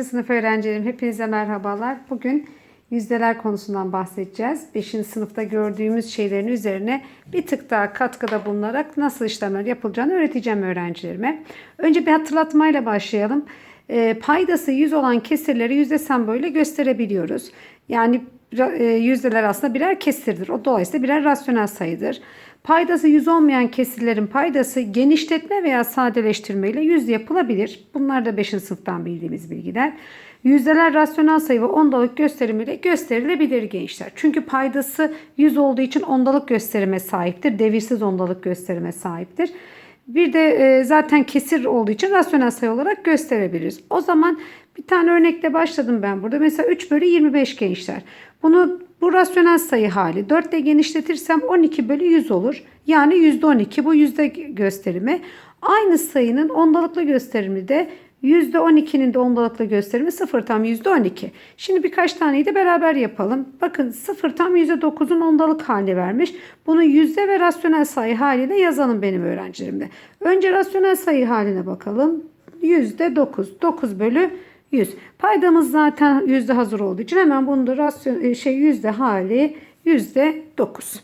6. sınıf öğrencilerim hepinize merhabalar. Bugün yüzdeler konusundan bahsedeceğiz. 5. sınıfta gördüğümüz şeylerin üzerine bir tık daha katkıda bulunarak nasıl işlemler yapılacağını öğreteceğim öğrencilerime. Önce bir hatırlatmayla başlayalım. E, paydası 100 olan kesirleri yüzde sembolüyle gösterebiliyoruz. Yani e, yüzdeler aslında birer kesirdir. O dolayısıyla birer rasyonel sayıdır. Paydası 100 olmayan kesirlerin paydası genişletme veya sadeleştirme ile 100 yapılabilir. Bunlar da 5. sınıftan bildiğimiz bilgiler. Yüzdeler rasyonel sayı ve ondalık gösterimiyle gösterilebilir gençler. Çünkü paydası 100 olduğu için ondalık gösterime sahiptir. Devirsiz ondalık gösterime sahiptir. Bir de e, zaten kesir olduğu için rasyonel sayı olarak gösterebiliriz. O zaman bir tane örnekle başladım ben burada. Mesela 3 bölü 25 gençler. Bunu bu rasyonel sayı hali 4 ile genişletirsem 12 bölü 100 olur. Yani %12 bu yüzde gösterimi. Aynı sayının ondalıklı gösterimi de %12'nin de ondalıklı gösterimi 0 tam %12. Şimdi birkaç taneyi de beraber yapalım. Bakın 0 tam %9'un ondalık hali vermiş. Bunu yüzde ve rasyonel sayı haliyle yazalım benim öğrencilerimde. Önce rasyonel sayı haline bakalım. %9. 9 bölü 100. Paydamız zaten yüzde hazır olduğu için hemen bunu da rasyon, şey yüzde hali yüzde 9.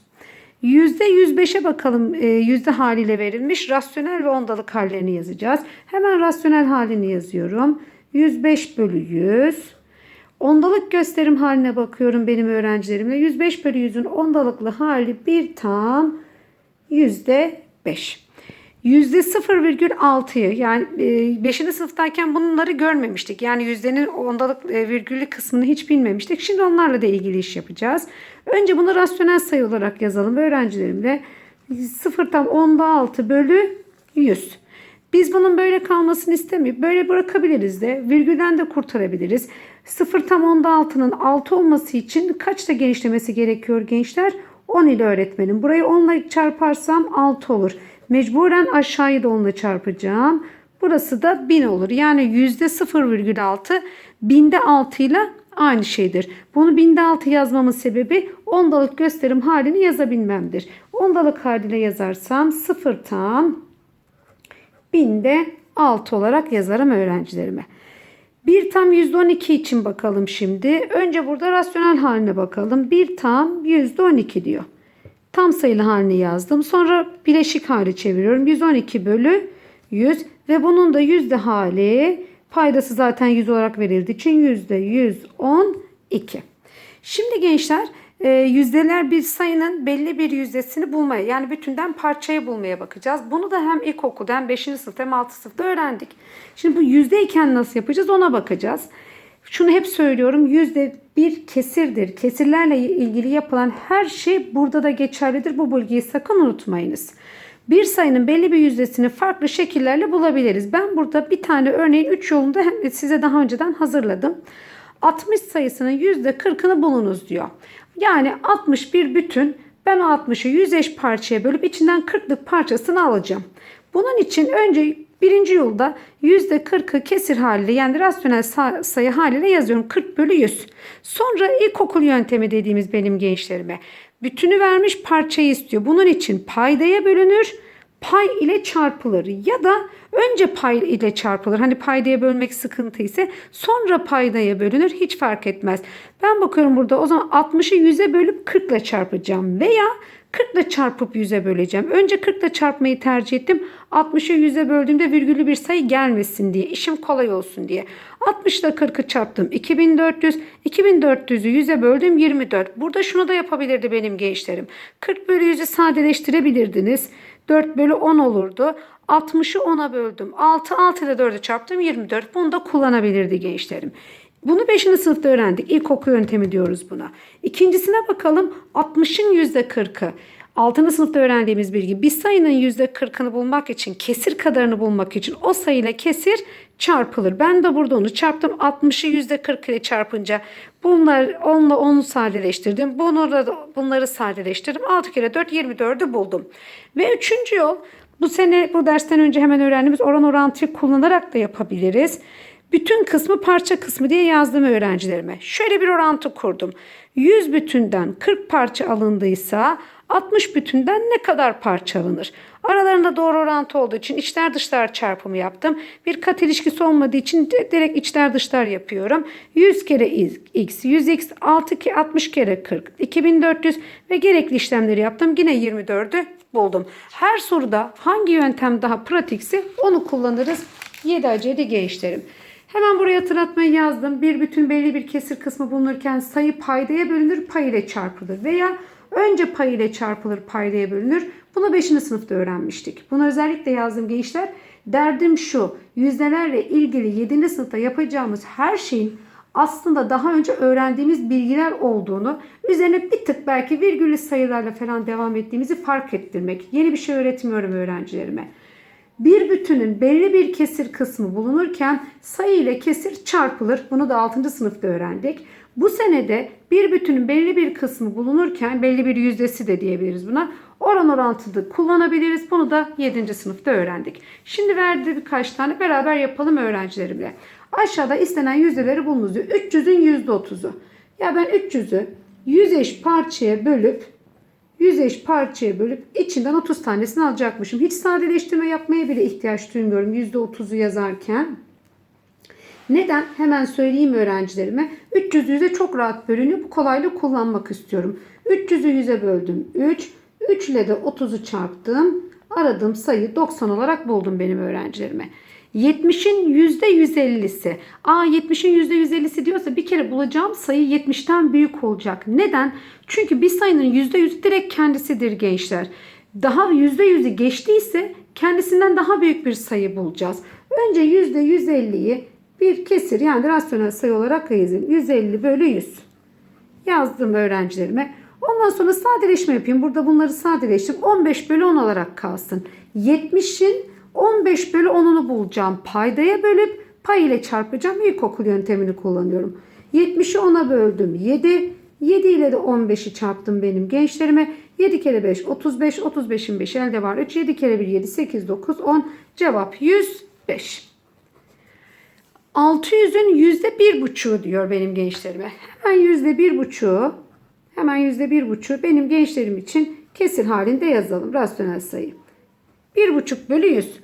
Yüzde 105'e bakalım e, yüzde haliyle verilmiş rasyonel ve ondalık hallerini yazacağız. Hemen rasyonel halini yazıyorum. 105 bölü 100. Ondalık gösterim haline bakıyorum benim öğrencilerimle. 105 bölü 100'ün ondalıklı hali bir tam yüzde 5. Yüzde 0,6'yı yani 5. sınıftayken bunları görmemiştik. Yani yüzdenin ondalık e, virgüllü kısmını hiç bilmemiştik. Şimdi onlarla da ilgili iş yapacağız. Önce bunu rasyonel sayı olarak yazalım öğrencilerimle. 0 tam onda 6 bölü 100. Biz bunun böyle kalmasını istemiyoruz. Böyle bırakabiliriz de. Virgülden de kurtarabiliriz. 0 tam onda 6'nın 6 olması için kaçta genişlemesi gerekiyor gençler? 10 ile öğretmenim. Burayı 10 ile çarparsam 6 olur. Mecburen aşağıyı da 10 ile çarpacağım. Burası da 1000 olur. Yani %0,6 binde 6 ile aynı şeydir. Bunu binde 6 yazmamın sebebi ondalık gösterim halini yazabilmemdir. Ondalık haliyle yazarsam 0 tam binde 6 olarak yazarım öğrencilerime. 1 tam %12 için bakalım şimdi. Önce burada rasyonel haline bakalım. 1 tam %12 diyor. Tam sayılı halini yazdım. Sonra bileşik hali çeviriyorum. 112 bölü 100 ve bunun da yüzde hali paydası zaten 100 olarak verildiği için yüzde 112. Şimdi gençler e, yüzdeler bir sayının belli bir yüzdesini bulmaya yani bütünden parçayı bulmaya bakacağız. Bunu da hem ilkokulda hem 5. sınıfta hem 6. sınıfta öğrendik. Şimdi bu yüzdeyken nasıl yapacağız ona bakacağız. Şunu hep söylüyorum yüzde bir kesirdir. Kesirlerle ilgili yapılan her şey burada da geçerlidir. Bu bilgiyi sakın unutmayınız. Bir sayının belli bir yüzdesini farklı şekillerle bulabiliriz. Ben burada bir tane örneğin 3 yolunda size daha önceden hazırladım. 60 sayısının %40'ını bulunuz diyor. Yani 61 bütün ben o 60'ı 100 eş parçaya bölüp içinden 40'lık parçasını alacağım. Bunun için önce birinci yolda %40'ı kesir haliyle yani rasyonel sayı haliyle yazıyorum. 40 bölü 100. Sonra ilkokul yöntemi dediğimiz benim gençlerime. Bütünü vermiş parçayı istiyor. Bunun için paydaya bölünür pay ile çarpılır ya da önce pay ile çarpılır. Hani paydaya bölmek sıkıntı ise sonra paydaya bölünür hiç fark etmez. Ben bakıyorum burada o zaman 60'ı 100'e bölüp 40 ile çarpacağım veya 40 ile çarpıp 100'e böleceğim. Önce 40 ile çarpmayı tercih ettim. 60'ı 100'e böldüğümde virgüllü bir sayı gelmesin diye. işim kolay olsun diye. 60 ile 40'ı çarptım. 2400. 2400'ü 100'e böldüm 24. Burada şunu da yapabilirdi benim gençlerim. 40 bölü 100'ü sadeleştirebilirdiniz. 4 bölü 10 olurdu. 60'ı 10'a böldüm. 6, 6 ile 4'ü çarptım 24. Bunu da kullanabilirdi gençlerim. Bunu 5. sınıfta öğrendik. İlkokul yöntemi diyoruz buna. İkincisine bakalım. 60'ın %40'ı. 6. sınıfta öğrendiğimiz bilgi bir sayının %40'ını bulmak için kesir kadarını bulmak için o sayıyla kesir çarpılır. Ben de burada onu çarptım. 60'ı %40 ile çarpınca bunlar 10 ile 10'u sadeleştirdim. Bunları, bunları sadeleştirdim. 6 kere 4 24'ü buldum. Ve üçüncü yol bu sene bu dersten önce hemen öğrendiğimiz oran orantıyı kullanarak da yapabiliriz. Bütün kısmı parça kısmı diye yazdım öğrencilerime. Şöyle bir orantı kurdum. 100 bütünden 40 parça alındıysa 60 bütünden ne kadar parça alınır? Aralarında doğru orantı olduğu için içler dışlar çarpımı yaptım. Bir kat ilişkisi olmadığı için de direkt içler dışlar yapıyorum. 100 kere x, 100x, 6 ki 60 kere 40, 2400 ve gerekli işlemleri yaptım. Yine 24'ü buldum. Her soruda hangi yöntem daha pratikse onu kullanırız. 7 aceli gençlerim. Hemen buraya hatırlatmayı yazdım. Bir bütün belli bir kesir kısmı bulunurken sayı paydaya bölünür, pay ile çarpılır. Veya önce pay ile çarpılır, paydaya bölünür. Bunu 5. sınıfta öğrenmiştik. Bunu özellikle yazdım gençler. Derdim şu, yüzdelerle ilgili 7. sınıfta yapacağımız her şeyin aslında daha önce öğrendiğimiz bilgiler olduğunu, üzerine bir tık belki virgüllü sayılarla falan devam ettiğimizi fark ettirmek. Yeni bir şey öğretmiyorum öğrencilerime. Bir bütünün belli bir kesir kısmı bulunurken sayı ile kesir çarpılır. Bunu da 6. sınıfta öğrendik. Bu senede bir bütünün belli bir kısmı bulunurken belli bir yüzdesi de diyebiliriz buna. Oran orantılı kullanabiliriz. Bunu da 7. sınıfta öğrendik. Şimdi verdiği birkaç tane beraber yapalım öğrencilerimle. Aşağıda istenen yüzdeleri bulunuz diyor. 300'ün %30'u. Ya ben 300'ü 100 eş parçaya bölüp 100 eş parçaya bölüp içinden 30 tanesini alacakmışım. Hiç sadeleştirme yapmaya bile ihtiyaç duymuyorum %30'u yazarken. Neden? Hemen söyleyeyim öğrencilerime. 300 yüze çok rahat bölünüyor. Bu kolaylığı kullanmak istiyorum. 300'ü 100'e böldüm. 3. 3 ile de 30'u çarptım. Aradığım sayı 90 olarak buldum benim öğrencilerime. 70'in %150'si. Aa 70'in %150'si diyorsa bir kere bulacağım sayı 70'ten büyük olacak. Neden? Çünkü bir sayının %100'ü direkt kendisidir gençler. Daha %100'ü geçtiyse kendisinden daha büyük bir sayı bulacağız. Önce %150'yi bir kesir yani rasyonel sayı olarak yazayım. 150 bölü 100. Yazdım öğrencilerime. Ondan sonra sadeleşme yapayım. Burada bunları sadeleştirip 15 bölü 10 olarak kalsın. 70'in 15 bölü 10'unu bulacağım. Paydaya bölüp pay ile çarpacağım. İlkokul yöntemini kullanıyorum. 70'i 10'a böldüm. 7. 7 ile de 15'i çarptım benim gençlerime. 7 kere 5 35. 35'in 5 elde var. 3. 7 kere 1 7 8 9 10. Cevap 105. 600'ün yüzde bir buçuğu diyor benim gençlerime. Hemen yüzde bir buçuğu hemen yüzde bir buçuğu benim gençlerim için kesir halinde yazalım. Rasyonel sayı. Bir buçuk bölü yüz.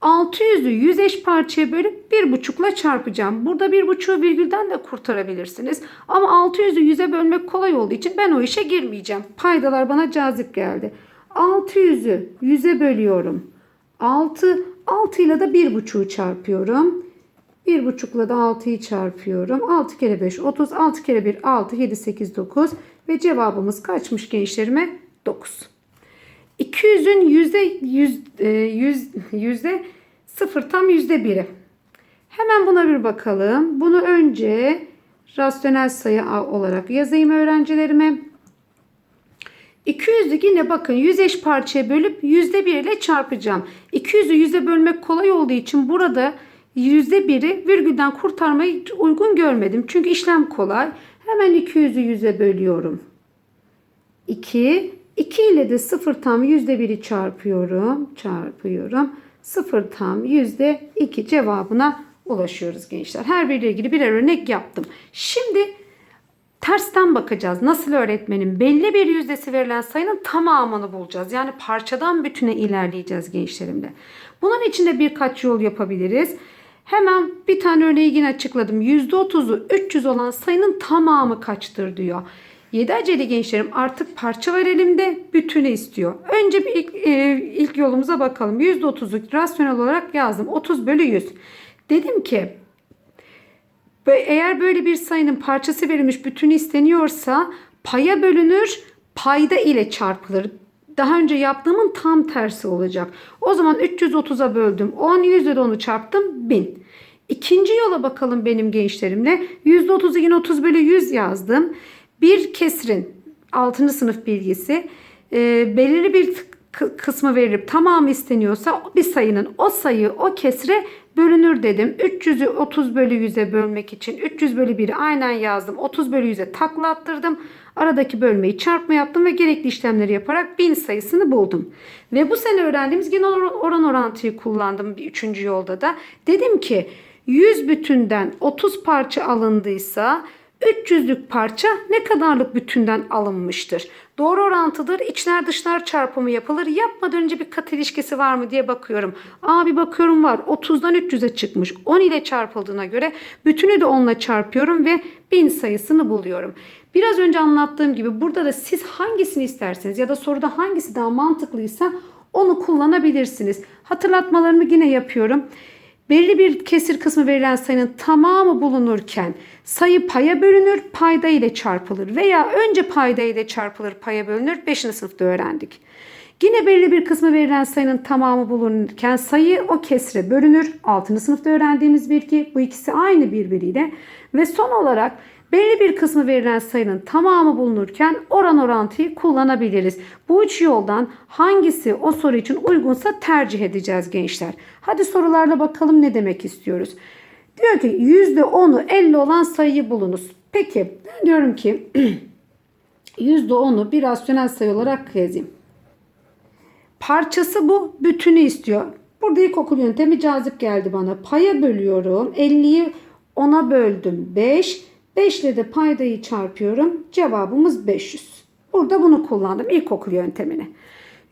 600'ü 100 eş parçaya bölüp bir buçukla çarpacağım. Burada bir buçuğu virgülden de kurtarabilirsiniz. Ama 600'ü 100'e bölmek kolay olduğu için ben o işe girmeyeceğim. Paydalar bana cazip geldi. 600'ü 100'e bölüyorum. 6, 6 ile de bir buçuğu çarpıyorum. 1,5'la da 6'yı çarpıyorum. 6 kere 5 30. 6 kere 1 6. 7 8 9. Ve cevabımız kaçmış gençlerime? 9. 200'ün yüzde yüz, e, yüz, yüzde sıfır tam yüzde biri. Hemen buna bir bakalım. Bunu önce rasyonel sayı olarak yazayım öğrencilerime. 200'ü yine bakın 100 eş parçaya bölüp yüzde bir ile çarpacağım. 200'ü yüze bölmek kolay olduğu için burada %1'i virgülden kurtarmayı uygun görmedim. Çünkü işlem kolay. Hemen 200'ü 100'e bölüyorum. 2. 2 ile de 0 tam %1'i çarpıyorum. Çarpıyorum. 0 tam %2 cevabına ulaşıyoruz gençler. Her biriyle ilgili birer örnek yaptım. Şimdi tersten bakacağız. Nasıl öğretmenim? Belli bir yüzdesi verilen sayının tamamını bulacağız. Yani parçadan bütüne ilerleyeceğiz gençlerimle. Bunun için de birkaç yol yapabiliriz. Hemen bir tane örneği yine açıkladım. %30'u 300 olan sayının tamamı kaçtır diyor. 7 aceli gençlerim artık parça var elimde bütünü istiyor. Önce bir ilk, e, ilk yolumuza bakalım. %30'u rasyonel olarak yazdım. 30 bölü 100. Dedim ki eğer böyle bir sayının parçası verilmiş bütünü isteniyorsa paya bölünür payda ile çarpılır. Daha önce yaptığımın tam tersi olacak. O zaman 330'a böldüm. 10 yüzde de onu çarptım 1000. İkinci yola bakalım benim gençlerimle. %30'u yine 30 bölü 100 yazdım. Bir kesrin 6. sınıf bilgisi e, belirli bir kısmı verilip tamamı isteniyorsa bir sayının o sayı o kesre bölünür dedim. 300'ü 30 bölü 100'e bölmek için 300 bölü 1'i aynen yazdım. 30 bölü 100'e takla attırdım. Aradaki bölmeyi çarpma yaptım ve gerekli işlemleri yaparak 1000 sayısını buldum. Ve bu sene öğrendiğimiz genel oran orantıyı kullandım bir üçüncü yolda da. Dedim ki 100 bütünden 30 parça alındıysa 300'lük parça ne kadarlık bütünden alınmıştır? Doğru orantıdır. İçler dışlar çarpımı yapılır. Yapmadan önce bir kat ilişkisi var mı diye bakıyorum. Aa bir bakıyorum var. 30'dan 300'e çıkmış. 10 ile çarpıldığına göre bütünü de 10 ile çarpıyorum ve 1000 sayısını buluyorum. Biraz önce anlattığım gibi burada da siz hangisini isterseniz ya da soruda hangisi daha mantıklıysa onu kullanabilirsiniz. Hatırlatmalarımı yine yapıyorum. Belli bir kesir kısmı verilen sayının tamamı bulunurken sayı paya bölünür, payda ile çarpılır veya önce payda ile çarpılır, paya bölünür. 5. sınıfta öğrendik. Yine belli bir kısmı verilen sayının tamamı bulunurken sayı o kesre bölünür. 6. sınıfta öğrendiğimiz bilgi bu ikisi aynı birbiriyle. Ve son olarak belli bir kısmı verilen sayının tamamı bulunurken oran orantıyı kullanabiliriz. Bu üç yoldan hangisi o soru için uygunsa tercih edeceğiz gençler. Hadi sorularla bakalım ne demek istiyoruz. Diyor ki %10'u 50 olan sayıyı bulunuz. Peki ben diyorum ki %10'u bir rasyonel sayı olarak yazayım. Parçası bu, bütünü istiyor. Burada ilkokul yöntemi cazip geldi bana. Paya bölüyorum. 50'yi 10'a böldüm 5. 5 ile de paydayı çarpıyorum. Cevabımız 500. Burada bunu kullandım ilkokul yöntemini.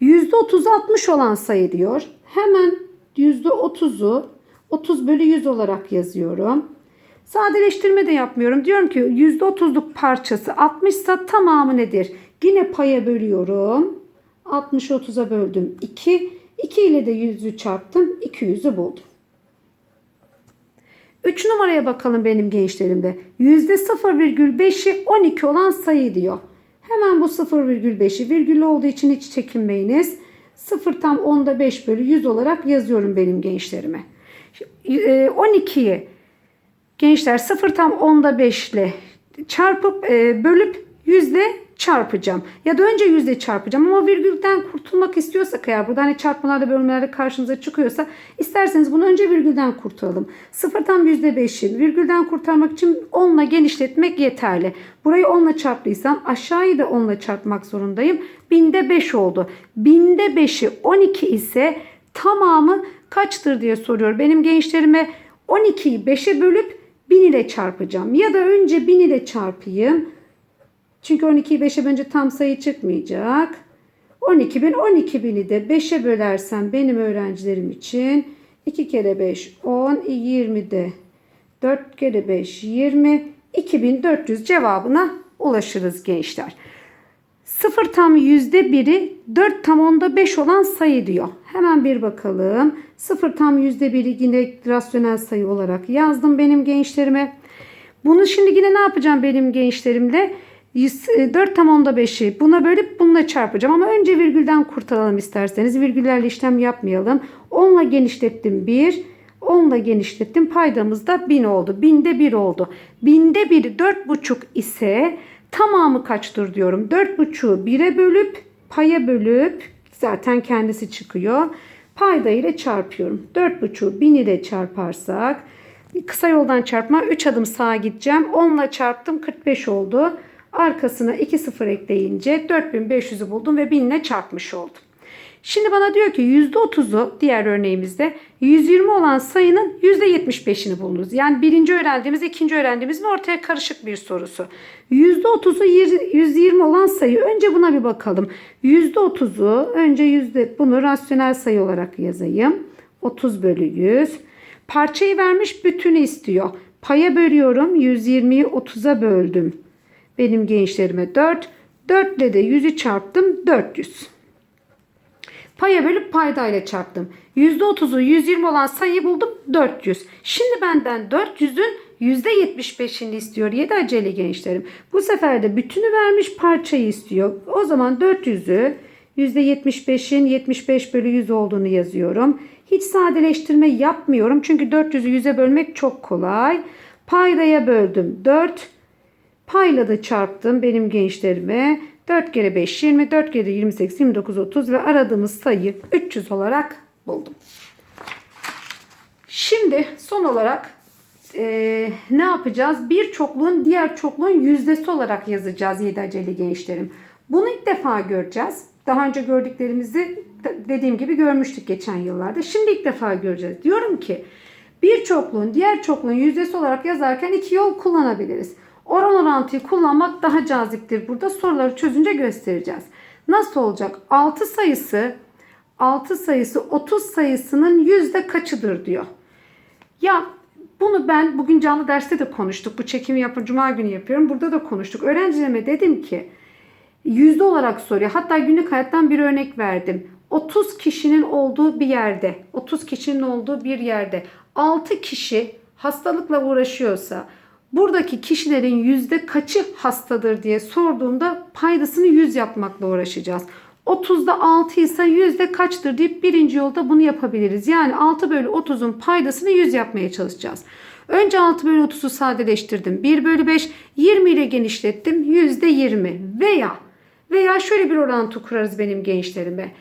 %30'u 60 olan sayı diyor. Hemen %30'u 30 bölü 100 olarak yazıyorum. Sadeleştirme de yapmıyorum. Diyorum ki %30'luk parçası 60 ise tamamı nedir? Yine paya bölüyorum. 60'ı 30'a böldüm 2. 2 ile de 100'ü çarptım. 200'ü buldum. 3 numaraya bakalım benim gençlerimde. %0,5'i 12 olan sayı diyor. Hemen bu 0,5'i virgüllü olduğu için hiç çekinmeyiniz. 0 tam 10'da 5 bölü 100 olarak yazıyorum benim gençlerime. 12'yi gençler 0 tam 10'da 5 ile çarpıp e, bölüp yüzde çarpacağım. Ya da önce yüzde çarpacağım ama virgülden kurtulmak istiyorsak eğer burada hani çarpmalarla bölmelerde karşımıza çıkıyorsa isterseniz bunu önce virgülden kurtaralım. Sıfırdan yüzde beşi virgülden kurtarmak için 10 ile genişletmek yeterli. Burayı 10 ile çarptıysam aşağıyı da 10 ile çarpmak zorundayım. Binde 5 oldu. Binde 5'i 12 ise tamamı kaçtır diye soruyor. Benim gençlerime 12'yi 5'e bölüp 1000 ile çarpacağım. Ya da önce 1000 ile çarpayım. Çünkü 12'yi 5'e bölünce tam sayı çıkmayacak. 12 bin 12 bini de 5'e bölersem benim öğrencilerim için 2 kere 5 10 20 de 4 kere 5 20 2400 cevabına ulaşırız gençler. 0 tam yüzde biri 4 tam onda 5 olan sayı diyor. Hemen bir bakalım. 0 tam yüzde biri yine rasyonel sayı olarak yazdım benim gençlerime. Bunu şimdi yine ne yapacağım benim gençlerimle? 4 tam onda 5'i buna bölüp bununla çarpacağım. Ama önce virgülden kurtaralım isterseniz. Virgüllerle işlem yapmayalım. 10'la genişlettim 1. 10'la genişlettim. Paydamız da 1000 oldu. Binde 1 oldu. Binde 1'i 4,5 ise tamamı kaçtır diyorum. 4,5'u 1'e bölüp paya bölüp zaten kendisi çıkıyor. Payda ile çarpıyorum. 4,5'u 1000 ile çarparsak kısa yoldan çarpma 3 adım sağa gideceğim. 10 ile çarptım 45 oldu. Arkasına 2 sıfır ekleyince 4500'ü buldum ve 1000 ile çarpmış oldum. Şimdi bana diyor ki %30'u diğer örneğimizde 120 olan sayının %75'ini bulunuz. Yani birinci öğrendiğimiz, ikinci öğrendiğimizin ortaya karışık bir sorusu. %30'u 120 olan sayı. Önce buna bir bakalım. %30'u önce yüzde bunu rasyonel sayı olarak yazayım. 30 bölü 100. Parçayı vermiş bütünü istiyor. Paya bölüyorum. 120'yi 30'a böldüm. Benim gençlerime 4. 4 ile de 100'ü çarptım 400. Paya bölüp payda ile çarptım. %30'u 120 olan sayıyı buldum 400. Şimdi benden 400'ün %75'ini istiyor 7 acele gençlerim. Bu sefer de bütünü vermiş parçayı istiyor. O zaman 400'ü %75'in 75 bölü 100 olduğunu yazıyorum. Hiç sadeleştirme yapmıyorum. Çünkü 400'ü 100'e bölmek çok kolay. Paydaya böldüm 4. Payla da çarptım benim gençlerime. 4 kere 5 20, 4 kere 28, 29, 30 ve aradığımız sayı 300 olarak buldum. Şimdi son olarak e, ne yapacağız? Bir çokluğun diğer çokluğun yüzdesi olarak yazacağız 7 aceli gençlerim. Bunu ilk defa göreceğiz. Daha önce gördüklerimizi dediğim gibi görmüştük geçen yıllarda. Şimdi ilk defa göreceğiz. Diyorum ki bir çokluğun diğer çokluğun yüzdesi olarak yazarken iki yol kullanabiliriz. Oran orantıyı kullanmak daha caziptir. Burada soruları çözünce göstereceğiz. Nasıl olacak? 6 sayısı 6 sayısı 30 sayısının yüzde kaçıdır diyor. Ya bunu ben bugün canlı derste de konuştuk. Bu çekimi yapın cuma günü yapıyorum. Burada da konuştuk. Öğrencilerime dedim ki yüzde olarak soruyor. Hatta günlük hayattan bir örnek verdim. 30 kişinin olduğu bir yerde, 30 kişinin olduğu bir yerde 6 kişi hastalıkla uğraşıyorsa buradaki kişilerin yüzde kaçı hastadır diye sorduğunda paydasını 100 yapmakla uğraşacağız. 30'da 6 ise yüzde kaçtır deyip birinci yolda bunu yapabiliriz. Yani 6 bölü 30'un paydasını 100 yapmaya çalışacağız. Önce 6 bölü 30'u sadeleştirdim. 1 bölü 5 20 ile genişlettim. Yüzde 20 veya veya şöyle bir orantı kurarız benim gençlerime.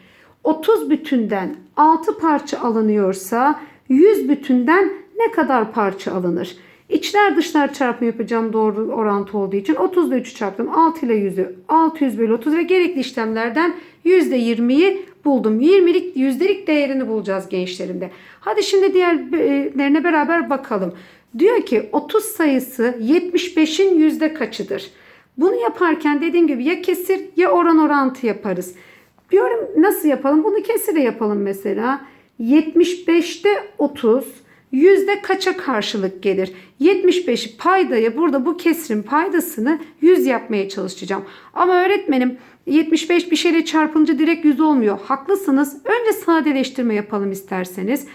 30 bütünden 6 parça alınıyorsa 100 bütünden ne kadar parça alınır? İçler dışlar çarpımı yapacağım doğru orantı olduğu için 30 ile 3'ü çarptım. 6 ile 100'ü 600 bölü 30 ve gerekli işlemlerden %20'yi buldum. 20'lik yüzdelik değerini bulacağız gençlerimde. Hadi şimdi diğerlerine beraber bakalım. Diyor ki 30 sayısı 75'in yüzde kaçıdır? Bunu yaparken dediğim gibi ya kesir ya oran orantı yaparız. Diyorum nasıl yapalım? Bunu kesir de yapalım mesela. 75'te 30 yüzde kaça karşılık gelir? 75'i paydaya burada bu kesrin paydasını 100 yapmaya çalışacağım. Ama öğretmenim 75 bir şeyle çarpınca direkt 100 olmuyor. Haklısınız. Önce sadeleştirme yapalım isterseniz.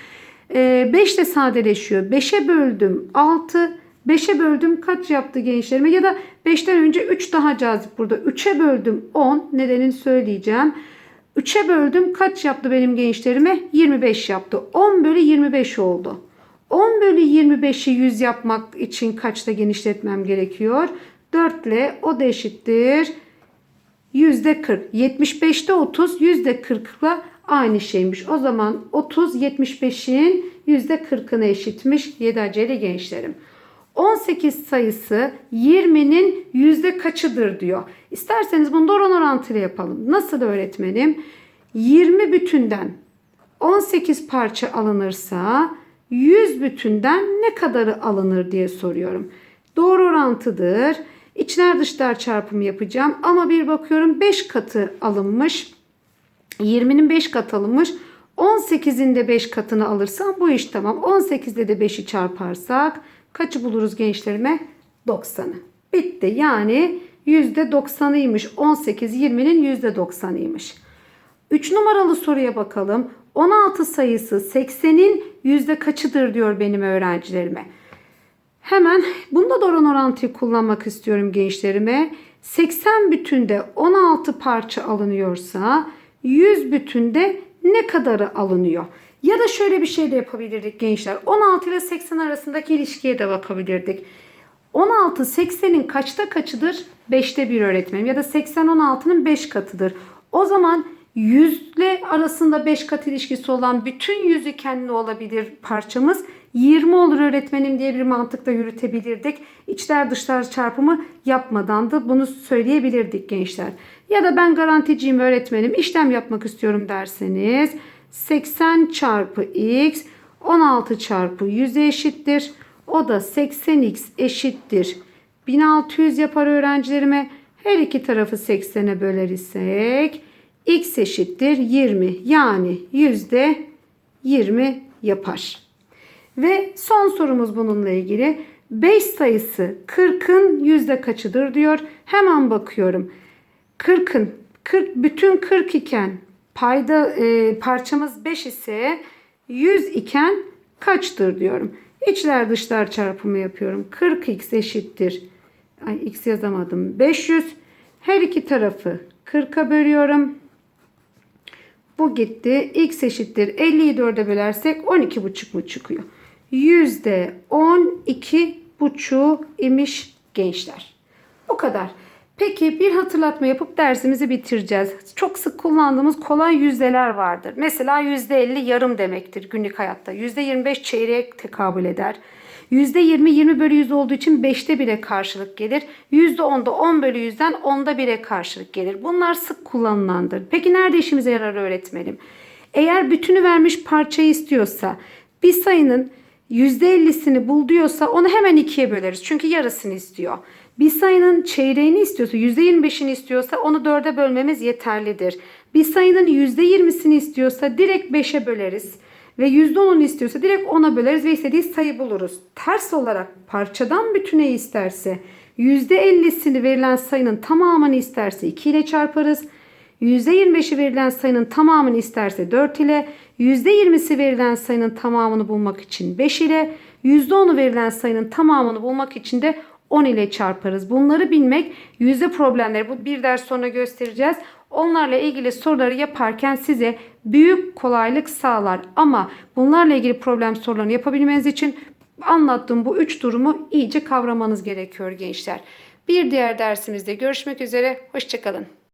5 ile sadeleşiyor. 5'e böldüm 6. 5'e böldüm kaç yaptı gençlerime? Ya da 5'ten önce 3 daha cazip burada. 3'e böldüm 10. Nedenini söyleyeceğim. 3'e böldüm kaç yaptı benim gençlerime? 25 yaptı. 10 bölü 25 oldu. 10 bölü 25'i 100 yapmak için kaçta genişletmem gerekiyor? 4 ile o da eşittir. Yüzde 40. 75'te 30 yüzde 40'la aynı şeymiş. O zaman 30 75'in yüzde 40'ına eşitmiş 7 acele gençlerim. 18 sayısı 20'nin yüzde kaçıdır diyor. İsterseniz bunu oran orantılı yapalım. Nasıl öğretmenim? 20 bütünden 18 parça alınırsa 100 bütünden ne kadarı alınır diye soruyorum. Doğru orantıdır. İçler dışlar çarpımı yapacağım. Ama bir bakıyorum 5 katı alınmış. 20'nin 5 katı alınmış. 18'in de 5 katını alırsam bu iş tamam. 18'de de 5'i çarparsak kaçı buluruz gençlerime? 90'ı. Bitti. Yani %90'ıymış. 18 20'nin %90'ıymış. 3 numaralı soruya bakalım. 16 sayısı 80'in yüzde kaçıdır diyor benim öğrencilerime. Hemen bunda da oran orantıyı kullanmak istiyorum gençlerime. 80 bütünde 16 parça alınıyorsa 100 bütünde ne kadarı alınıyor? Ya da şöyle bir şey de yapabilirdik gençler. 16 ile 80 arasındaki ilişkiye de bakabilirdik. 16 80'in kaçta kaçıdır? 5'te 1 öğretmenim. Ya da 80 16'nın 5 katıdır. O zaman yüzle arasında 5 kat ilişkisi olan bütün yüzü kendi olabilir parçamız 20 olur öğretmenim diye bir mantıkla yürütebilirdik. İçler dışlar çarpımı yapmadan da bunu söyleyebilirdik gençler. Ya da ben garanticiyim öğretmenim işlem yapmak istiyorum derseniz 80 çarpı x 16 çarpı 100'e eşittir. O da 80x eşittir. 1600 yapar öğrencilerime. Her iki tarafı 80'e böler isek x eşittir 20 yani yüzde 20 yapar. Ve son sorumuz bununla ilgili. 5 sayısı 40'ın yüzde kaçıdır diyor. Hemen bakıyorum. 40'ın 40 bütün 40 iken payda e, parçamız 5 ise 100 iken kaçtır diyorum. İçler dışlar çarpımı yapıyorum. 40x eşittir. Ay x yazamadım. 500. Her iki tarafı 40'a bölüyorum. Bu gitti. X eşittir. 50'yi 4'e bölersek 12,5 mu çıkıyor? Yüzde 12 buçuğu imiş gençler. Bu kadar. Peki bir hatırlatma yapıp dersimizi bitireceğiz. Çok sık kullandığımız kolay yüzdeler vardır. Mesela yüzde 50 yarım demektir günlük hayatta. Yüzde 25 çeyrek tekabül eder. Yüzde 20 20 bölü 100 olduğu için 5'te 1'e karşılık gelir. Yüzde 10'da 10 bölü 100'den 10'da 1'e karşılık gelir. Bunlar sık kullanılandır. Peki nerede işimize yarar öğretmenim? Eğer bütünü vermiş parçayı istiyorsa bir sayının %50'sini bul diyorsa onu hemen ikiye böleriz. Çünkü yarısını istiyor. Bir sayının çeyreğini istiyorsa, %25'ini istiyorsa onu dörde bölmemiz yeterlidir. Bir sayının %20'sini istiyorsa direkt 5'e böleriz. Ve %10'unu istiyorsa direkt 10'a böleriz ve istediği sayı buluruz. Ters olarak parçadan bütüneyi isterse %50'sini verilen sayının tamamını isterse 2 ile çarparız. %25'i verilen sayının tamamını isterse 4 ile, %20'si verilen sayının tamamını bulmak için 5 ile, %10'u verilen sayının tamamını bulmak için de 10 ile çarparız. Bunları bilmek yüzde problemleri bu bir ders sonra göstereceğiz. Onlarla ilgili soruları yaparken size büyük kolaylık sağlar. Ama bunlarla ilgili problem sorularını yapabilmeniz için anlattığım bu üç durumu iyice kavramanız gerekiyor gençler. Bir diğer dersimizde görüşmek üzere. Hoşçakalın.